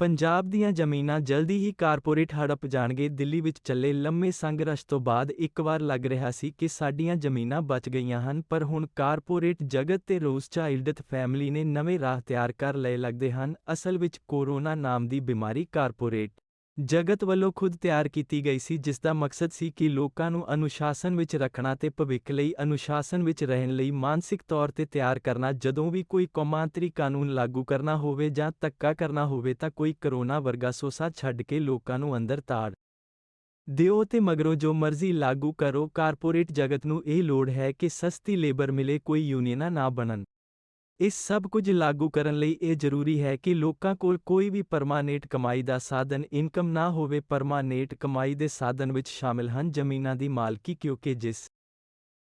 ਪੰਜਾਬ ਦੀਆਂ ਜ਼ਮੀਨਾਂ ਜਲਦੀ ਹੀ ਕਾਰਪੋਰੇਟ ਹੜਪ ਜਾਣਗੇ। ਦਿੱਲੀ ਵਿੱਚ ਚੱਲੇ ਲੰਮੇ ਸੰਘਰਸ਼ ਤੋਂ ਬਾਅਦ ਇੱਕ ਵਾਰ ਲੱਗ ਰਿਹਾ ਸੀ ਕਿ ਸਾਡੀਆਂ ਜ਼ਮੀਨਾਂ ਬਚ ਗਈਆਂ ਹਨ, ਪਰ ਹੁਣ ਕਾਰਪੋਰੇਟ ਜਗਤ ਤੇ ਰੋਸਚਾਈਲਡਥ ਫੈਮਿਲੀ ਨੇ ਨਵੇਂ ਰਾਹ ਤਿਆਰ ਕਰ ਲਏ ਲੱਗਦੇ ਹਨ। ਅਸਲ ਵਿੱਚ ਕੋਰੋਨਾ ਨਾਮ ਦੀ ਬਿਮਾਰੀ ਕਾਰਪੋਰੇਟ ਜਗਤ ਵੱਲੋਂ ਖੁਦ ਤਿਆਰ ਕੀਤੀ ਗਈ ਸੀ ਜਿਸ ਦਾ ਮਕਸਦ ਸੀ ਕਿ ਲੋਕਾਂ ਨੂੰ ਅਨੁਸ਼ਾਸਨ ਵਿੱਚ ਰੱਖਣਾ ਤੇ ਭਵਿੱਖ ਲਈ ਅਨੁਸ਼ਾਸਨ ਵਿੱਚ ਰਹਿਣ ਲਈ ਮਾਨਸਿਕ ਤੌਰ ਤੇ ਤਿਆਰ ਕਰਨਾ, ਜਦੋਂ ਵੀ ਕੋਈ ਕੌਮਾਂਤਰੀ ਕਾਨੂੰਨ ਲਾਗੂ ਕਰਨਾ ਹੋਵੇ ਜਾਂ ਧੱਕਾ ਕਰਨਾ ਹੋਵੇ ਤਾਂ ਕੋਈ ਕਰੋਨਾ ਵਰਗਾ ਸੋਸਾ ਛੱਡ ਕੇ ਲੋਕਾਂ ਨੂੰ ਅੰਦਰ ਤਾੜ ਦਿਓ ਤੇ ਮਗਰੋਂ ਜੋ ਮਰਜ਼ੀ ਲਾਗੂ ਕਰੋ, ਕਾਰਪੋਰੇਟ ਜਗਤ ਨੂੰ ਇਹ ਲੋੜ ਹੈ ਕਿ ਸਸਤੀ ਲੇਬਰ ਮਿਲੇ, ਕੋਈ ਯੂਨੀਅਨਾਂ ਨਾ ਬਣਨ। ਇਸ ਸਭ ਕੁਝ ਲਾਗੂ ਕਰਨ ਲਈ ਇਹ ਜ਼ਰੂਰੀ ਹੈ ਕਿ ਲੋਕਾਂ ਕੋਲ ਕੋਈ ਵੀ ਪਰਮਾਨੇਟ ਕਮਾਈ ਦਾ ਸਾਧਨ ਇਨਕਮ ਨਾ ਹੋਵੇ ਪਰਮਾਨੇਟ ਕਮਾਈ ਦੇ ਸਾਧਨ ਵਿੱਚ ਸ਼ਾਮਿਲ ਹਨ ਜ਼ਮੀਨਾਂ ਦੀ ਮਾਲਕੀ ਕਿਉਂਕਿ ਜਿਸ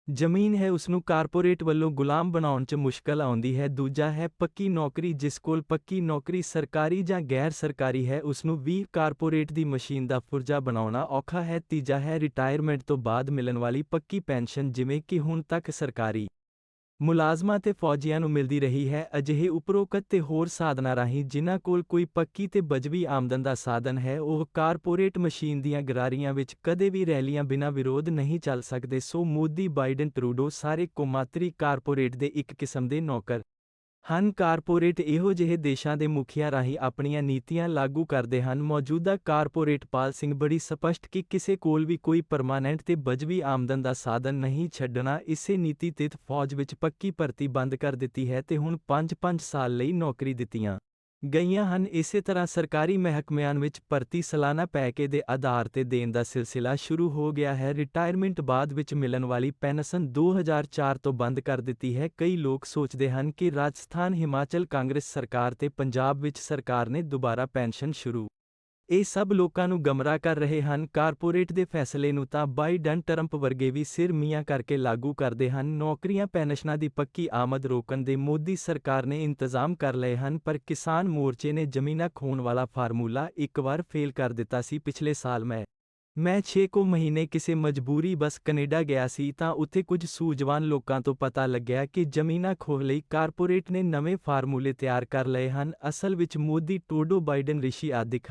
ਜ਼ਮੀਨ ਹੈ ਉਸ ਨੂੰ ਕਾਰਪੋਰੇਟ ਵੱਲੋਂ ਗੁਲਾਮ ਬਣਾਉਣ 'ਚ ਮੁਸ਼ਕਲ ਆਉਂਦੀ ਹੈ, ਦੂਜਾ ਹੈ ਪੱਕੀ ਨੌਕਰੀ ਜਿਸ ਕੋਲ ਪੱਕੀ ਨੌਕਰੀ ਸਰਕਾਰੀ ਜਾਂ ਗੈਰ ਸਰਕਾਰੀ ਹੈ ਉਸ ਨੂੰ ਵੀ ਕਾਰਪੋਰੇਟ ਦੀ ਮਸ਼ੀਨ ਦਾ ਪੁਰਜਾ ਬਣਾਉਣਾ ਔਖਾ ਹੈ, ਤੀਜਾ ਹੈ ਰਿਟਾਇਰਮੈਂਟ ਤੋਂ ਬਾਅਦ ਮਿਲਣ ਵਾਲੀ ਪੱਕੀ ਪੈਨਸ਼ਨ ਜਿਵੇਂ ਕਿ ਹੁਣ ਤੱਕ ਸਰਕਾਰੀ ਮੁਲਾਜ਼ਮਾਂ ਤੇ ਫੌਜੀਆਂ ਨੂੰ ਮਿਲਦੀ ਰਹੀ ਹੈ। ਅਜਿਹੇ ਉਪਰੋਕਤ ਤੇ ਹੋਰ ਸਾਧਨਾਂ ਰਾਹੀਂ ਜਿਨ੍ਹਾਂ ਕੋਲ ਕੋਈ ਪੱਕੀ ਤੇ ਬਜਵੀ ਆਮਦਨ ਦਾ ਸਾਧਨ ਹੈ, ਉਹ ਕਾਰਪੋਰੇਟ ਮਸ਼ੀਨ ਦੀਆਂ ਗਰਾਰੀਆਂ ਵਿੱਚ ਕਦੇ ਵੀ ਰੈਲੀਆਂ ਬਿਨਾਂ ਵਿਰੋਧ ਨਹੀਂ ਚੱਲ ਸਕਦੇ, ਸੋ ਮੋਦੀ, ਬਾਈਡਨ, ਟਰੂਡੋ ਸਾਰੇ ਕੌਮਾਂਤਰੀ ਕਾਰਪੋਰੇਟ ਦੇ ਇੱਕ ਕਿਸਮ ਦੇ ਨੌਕਰ। ਹਨ। ਕਾਰਪੋਰੇਟ ਇਹੋ ਜਿਹੇ ਦੇਸ਼ਾਂ ਦੇ ਮੁਖੀਆਂ ਰਾਹੀਂ ਆਪਣੀਆਂ ਨੀਤੀਆਂ ਲਾਗੂ ਕਰਦੇ ਹਨ। ਮੌਜੂਦਾ ਕਾਰਪੋਰੇਟ ਪਾਲ ਸਿੰਘ ਬੜੀ ਸਪਸ਼ਟ ਕਿ ਕਿਸੇ ਕੋਲ ਵੀ ਕੋਈ ਪਰਮਾਨੈਂਟ ਤੇ ਬਜਵੀ ਆਮਦਨ ਦਾ ਸਾਧਨ ਨਹੀਂ ਛੱਡਣਾ, ਇਸੇ ਨੀਤੀ ਤਹਿਤ ਫੌਜ ਵਿੱਚ ਪੱਕੀ ਭਰਤੀ ਬੰਦ ਕਰ ਦਿੱਤੀ ਹੈ ਤੇ ਹੁਣ 5-5 ਸਾਲ ਲਈ ਨੌਕਰੀ ਦਿੱਤੀਆਂ। ਗਈਆਂ ਹਨ। ਇਸੇ ਤਰ੍ਹਾਂ ਸਰਕਾਰੀ ਮਹਿਕਮਿਆਂ ਵਿੱਚ ਭਰਤੀ ਸਾਲਾਨਾ ਪੈਕੇ ਦੇ ਆਧਾਰ ਤੇ ਦੇਣ ਦਾ ਸਿਲਸਿਲਾ ਸ਼ੁਰੂ ਹੋ ਗਿਆ ਹੈ। ਰਿਟਾਇਰਮੈਂਟ ਬਾਅਦ ਵਿੱਚ ਮਿਲਣ ਵਾਲੀ ਪੈਨਸ਼ਨ 2004 ਤੋਂ ਬੰਦ ਕਰ ਦਿੱਤੀ ਹੈ। ਕਈ ਲੋਕ ਸੋਚਦੇ ਹਨ ਕਿ ਰਾਜਸਥਾਨ, ਹਿਮਾਚਲ ਕਾਂਗਰਸ ਸਰਕਾਰ ਤੇ ਪੰਜਾਬ ਵਿੱਚ ਸਰਕਾਰ ਨੇ ਦੁਬਾਰਾ ਪੈਨਸ਼ਨ ਸ਼ੁਰੂ ਇਹ ਸਭ ਲੋਕਾਂ ਨੂੰ ਗਮਰਾਹ ਕਰ ਰਹੇ ਹਨ। ਕਾਰਪੋਰੇਟ ਦੇ ਫੈਸਲੇ ਨੂੰ ਤਾਂ ਬਾਈਡਨ ਟਰੰਪ ਵਰਗੇ ਵੀ ਸਿਰ ਮੀਆਂ ਕਰਕੇ ਲਾਗੂ ਕਰਦੇ ਹਨ। ਨੌਕਰੀਆਂ ਪੈਨਸ਼ਨਾਂ ਦੀ ਪੱਕੀ ਆਮਦ ਰੋਕਣ ਦੇ ਮੋਦੀ ਸਰਕਾਰ ਨੇ ਇੰਤਜ਼ਾਮ ਕਰ ਲਏ ਹਨ, ਪਰ ਕਿਸਾਨ ਮੋਰਚੇ ਨੇ ਜ਼ਮੀਨਾਂ ਖੋਣ ਵਾਲਾ ਫਾਰਮੂਲਾ ਇੱਕ ਵਾਰ ਫੇਲ ਕਰ ਦਿੱਤਾ ਸੀ ਪਿਛਲੇ ਸਾਲ ਮੈਂ। ਮੈਂ 6 ਕੁ ਮਹੀਨੇ ਕਿਸੇ ਮਜਬੂਰੀ ਬਸ ਕੈਨੇਡਾ ਗਿਆ ਸੀ ਤਾਂ ਉੱਥੇ ਕੁਝ ਸੂਝਵਾਨ ਲੋਕਾਂ ਤੋਂ ਪਤਾ ਲੱਗਿਆ ਕਿ ਜ਼ਮੀਨਾਂ ਖੋਹ ਲਈ ਕਾਰਪੋਰੇਟ ਨੇ ਨਵੇਂ ਫਾਰਮੂਲੇ ਤਿਆਰ ਕਰ ਲਏ ਹਨ। ਅਸਲ ਵਿੱਚ ਮੋਦੀ, ਟੋਡੋ, ਬਾਈਡਨ, ਰਿਸ਼ੀ ਆਦਿਕ